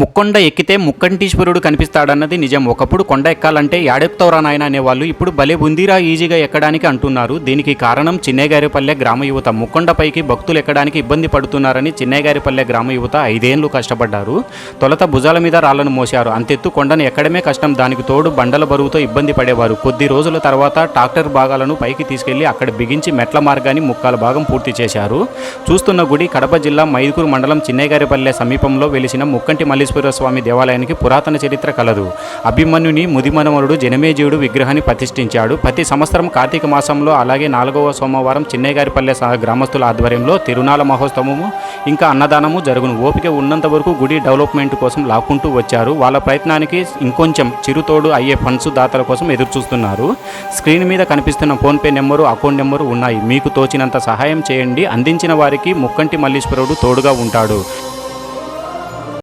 ముక్కొండ ఎక్కితే ముక్కంటీశ్వరుడు కనిపిస్తాడన్నది నిజం. ఒకప్పుడు కొండ ఎక్కాలంటే యాడెప్తవరా నాయన అనేవాళ్ళు ఇప్పుడు భలే ఉందిరా ఈజీగా ఎక్కడానికి అంటున్నారు. దీనికి కారణం చిన్నేగారిపల్లె గ్రామ యువత. ముక్కొండపైకి భక్తులు ఎక్కడానికి ఇబ్బంది పడుతున్నారని చిన్నేగారిపల్లె గ్రామ యువత ఐదేళ్ళు కష్టపడ్డారు. తొలత భుజాల మీద రాళ్ళను మోశారు. అంతెత్తు కొండను ఎక్కడమే కష్టం. దానికి తోడు బండల బరువుతో ఇబ్బంది పడేవారు. కొద్ది రోజుల తర్వాత ట్రాక్టర్ భాగాలను పైకి తీసుకెళ్ళి అక్కడ బిగించి మెట్ల మార్గాన్ని ముక్కాల భాగం పూర్తి చేశారు. చూస్తున్న గుడి కడప జిల్లా మైదుకూరు మండలం చిన్నేగారిపల్లె సమీపంలో వెలిసిన ముక్కంటి మల్లీశ్వర స్వామి దేవాలయానికి పురాతన చరిత్ర కలదు. అభిమన్యుని ముదిమనవరుడు జనమేజయుడు విగ్రహాన్ని ప్రతిష్ఠించాడు. ప్రతి సంవత్సరం కార్తీక మాసంలో అలాగే నాలుగవ సోమవారం చిన్నేగారిపల్లె సహా గ్రామస్తుల ఆధ్వర్యంలో తిరునాల మహోత్సవము ఇంకా అన్నదానము జరుగును. ఓపిక ఉన్నంత వరకు గుడి డెవలప్మెంట్ కోసం లాక్కుంటూ వచ్చారు. వాళ్ళ ప్రయత్నానికి ఇంకొంచెం చిరుతోడు అయ్యే ఫండ్స్ దాతల కోసం ఎదురు చూస్తున్నారు స్క్రీన్ మీద కనిపిస్తున్న ఫోన్పే నెంబరు అకౌంట్ నెంబరు ఉన్నాయి. మీకు తోచినంత సహాయం చేయండి. అందించిన వారికి ముక్కంటి మల్లీశ్వరుడు తోడుగా ఉంటాడు.